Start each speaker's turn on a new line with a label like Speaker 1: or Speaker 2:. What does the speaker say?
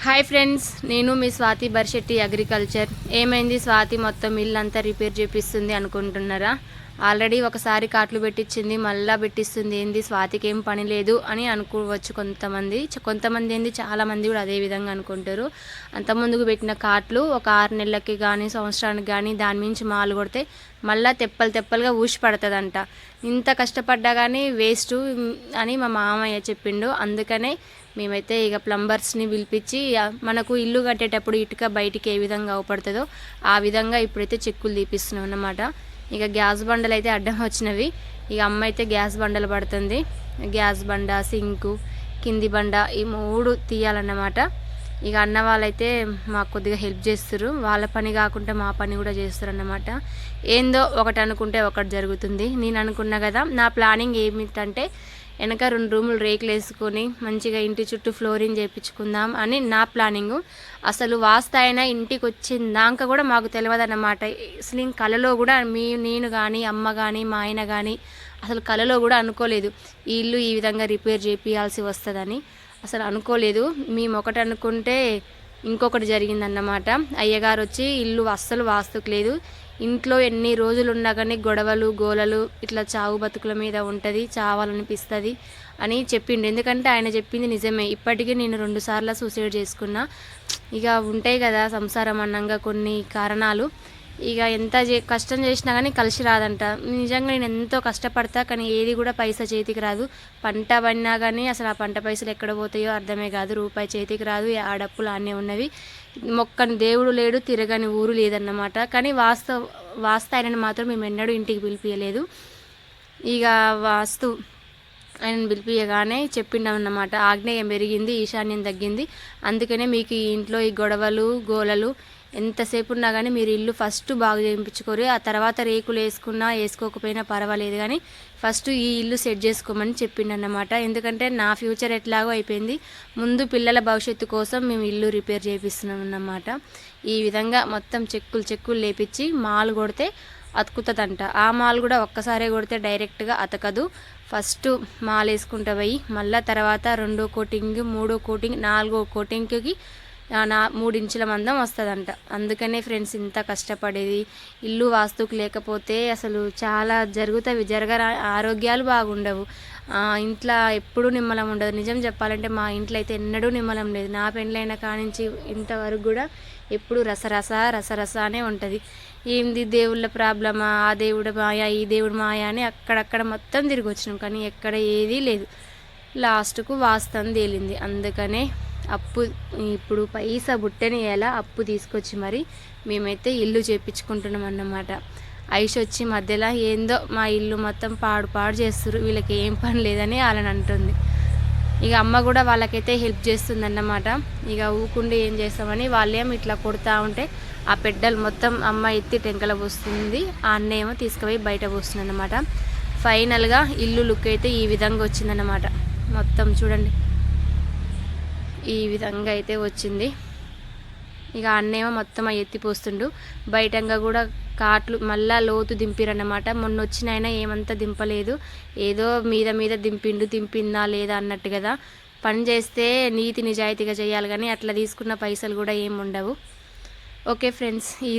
Speaker 1: Hi friends నేను మీ Swathi బర్షెట్టి agriculture. ఏమైంది స్వాతి? మొత్తం ఇల్లు అంతా రిపేర్ చేపిస్తుంది అనుకుంటున్నారా? ఆల్రెడీ ఒకసారి కాట్లు పెట్టించింది మళ్ళా పెట్టిస్తుంది. ఏంది? స్వాతికి ఏం పని లేదు అని అనుకోవచ్చు కొంతమంది. చ- కొంతమంది ఏంది? చాలామంది కూడా అదే విధంగా అనుకుంటారు. అంత ముందుకు పెట్టిన కాట్లు ఒక ఆరు నెలలకి కానీ సంవత్సరానికి కానీ దాని మించి మాలు కొడితే మళ్ళీ తెప్పలు తెప్పలుగా ఊసి పడుతుందంట. ఇంత కష్టపడ్డా కానీ వేస్ట్ అని మా మామయ్య చెప్పిండు. అందుకనే మేమైతే ఇక ప్లంబర్స్ని పిలిపించి మనకు ఇల్లు కట్టేటప్పుడు ఇటుక బయటికి ఏ విధంగా అవపడుతుందో ఆ విధంగా ఇప్పుడైతే చెక్కులు తీపిస్తున్నాం అన్నమాట. ఇక గ్యాస్ బండలు అయితే అడ్డం వచ్చినవి. ఇక అమ్మ అయితే గ్యాస్ బండలు పడుతుంది. గ్యాస్ బండ సింకు కింది బండ ఈ మూడు తీయాలన్నమాట. ఇక అన్న వాళ్ళైతే మాకు కొద్దిగా హెల్ప్ చేస్తారు వాళ్ళ పని కాకుండా మా పని కూడా చేస్తారు అన్నమాట ఏందో ఒకటి అనుకుంటే ఒకటి జరుగుతుంది. నేను అనుకున్నా కదా నా ప్లానింగ్ ఏమిటంటే వెనక రెండు రూములు రేకులు వేసుకొని మంచిగా ఇంటి చుట్టూ ఫ్లోరింగ్ చేయించుకుందాం అని నా ప్లానింగ్. అసలు వాస్తాయన ఇంటికి వచ్చిందాక కూడా మాకు తెలియదు అన్నమాట అసలు కళలో కలలో కూడా మీ నేను కానీ అమ్మ కానీ మా ఆయన కానీ అసలు కలలో కూడా అనుకోలేదు. ఈ ఇల్లు ఈ విధంగా రిపేర్ చేపియాల్సి వస్తుందని అసలు అనుకోలేదు. మేము ఒకటి అనుకుంటే ఇంకొకటి జరిగిందన్నమాట. అయ్యగారు వచ్చి ఇల్లు అస్సలు వాస్తుకు లేదు ఇంట్లో ఎన్ని రోజులు ఉండగానే కానీ గొడవలు గోలలు ఇట్లా చావు బతుకుల మీద ఉంటుంది చావాలనిపిస్తుంది అని చెప్పిండు. ఎందుకంటే ఆయన చెప్పింది నిజమే. ఇప్పటికీ నేను రెండు సార్లు సూసైడ్ చేసుకున్నా. ఇక ఉంటాయి కదా సంసారం అన్నంగా కొన్ని కారణాలు. ఇక ఎంత చే- కష్టం చేసినా కానీ కలిసి రాదంట. నిజంగా నేను ఎంతో కష్టపడతా కానీ ఏది కూడా పైసా చేతికి రాదు. పంట పడినా కానీ అసలు ఆ పంట పైసలు ఎక్కడ పోతాయో అర్థమే కాదు. రూపాయి చేతికి రాదు ఆ డప్పులు అన్నీ ఉన్నవి. మొక్కని దేవుడు లేడు తిరగని ఊరు లేదన్నమాట. కానీ వాస్తవ వాస్త ఆయనని మాత్రం మేము ఎన్నడూ ఇంటికి పిలిపియలేదు. ఇక వాస్తు ఆయన పిలిపియగానే చెప్పిండమన్నమాట ఆగ్నేయం పెరిగింది ఈశాన్యం తగ్గింది. అందుకనే మీకు ఈ ఇంట్లో ఈ గొడవలు గోలలు ఎంతసేపు ఉన్నా కానీ మీరు ఇల్లు ఫస్ట్ బాగు చేయించుకోరు ఆ తర్వాత రేకులు వేసుకున్నా వేసుకోకపోయినా పర్వాలేదు కానీ ఫస్ట్ ఈ ఇల్లు సెట్ చేసుకోమని చెప్పిండన్నమాట. ఎందుకంటే నా ఫ్యూచర్ ఎట్లాగో అయిపోయింది. ముందు పిల్లల భవిష్యత్తు కోసం మేము ఇల్లు రిపేర్ చేపిస్తున్నాం అన్నమాట ఈ విధంగా మొత్తం చెక్కులు చెక్కులు లేపించి మాలు కొడితే అతుకుతుందంట. ఆ మాల్ కూడా ఒక్కసారే కొడితే డైరెక్ట్గా అతకదు. ఫస్ట్ మాల్ వేసుకుంటా పోయి మళ్ళీ తర్వాత రెండో కోటింగ్ మూడో కోటింగ్ నాలుగో కోటింగ్కి నా మూడించుల మందం వస్తుందంట. అందుకనే ఫ్రెండ్స్ ఇంత కష్టపడేది. ఇల్లు వాస్తుకు లేకపోతే అసలు చాలా జరుగుతాయి జరగరా ఆరోగ్యాలు బాగుండవు. ఇంట్లో ఎప్పుడూ నిమ్మలం ఉండదు. నిజం చెప్పాలంటే మా ఇంట్లో అయితే ఎన్నడూ నిమ్మలం లేదు. నా పెండ్లైన కానించి ఇంతవరకు కూడా ఎప్పుడు రసరస రసరస అనే ఉంటుంది. ఏంది దేవుళ్ళ ప్రాబ్లమా? ఆ దేవుడు మాయా ఈ దేవుడు మాయా అని అక్కడక్కడ మొత్తం తిరిగి వచ్చినాం కానీ ఎక్కడ ఏదీ లేదు. లాస్ట్కు వాస్తవం తేలింది. అందుకనే అప్పు ఇప్పుడు పైసా బుట్టని ఎలా అప్పు తీసుకొచ్చి మరి మేమైతే ఇల్లు చేపించుకుంటున్నాం అన్నమాట. ఐష్ వచ్చి మధ్యలో ఏందో మా ఇల్లు మొత్తం పాడు పాడు చేస్తారు వీళ్ళకి ఏం పని లేదని వాళ్ళని అంటుంది. ఇక అమ్మ కూడా వాళ్ళకైతే హెల్ప్ చేస్తుందన్నమాట. ఇక ఊకుండి ఏం చేస్తామని వాళ్ళేమో ఇట్లా కొడుతూ ఉంటే ఆ పెడ్డలు మొత్తం అమ్మ ఎత్తి టెంకల పోస్తుంది ఆ అన్న ఏమో తీసుకుపోయి బయట పోస్తుంది అన్నమాట ఫైనల్గా ఇల్లు లుక్ అయితే ఈ విధంగా వచ్చిందన్నమాట. మొత్తం చూడండి. ఈ విధంగా అయితే వచ్చింది. ఇక అన్నేమో మొత్తం అవి ఎత్తిపోస్తుండు. బయటంగా కూడా కాట్లు మళ్ళా లోతు దింపిరన్నమాట. మొన్న వచ్చిన ఆయన ఏమంతా దింపలేదు. ఏదో మీద మీద దింపిండు దింపిందా లేదా అన్నట్టు కదా. పని చేస్తే నీతి నిజాయితీగా చేయాలి కానీ అట్లా తీసుకున్న పైసలు కూడా ఏమి ఉండవు. ఓకే ఫ్రెండ్స్ ఈ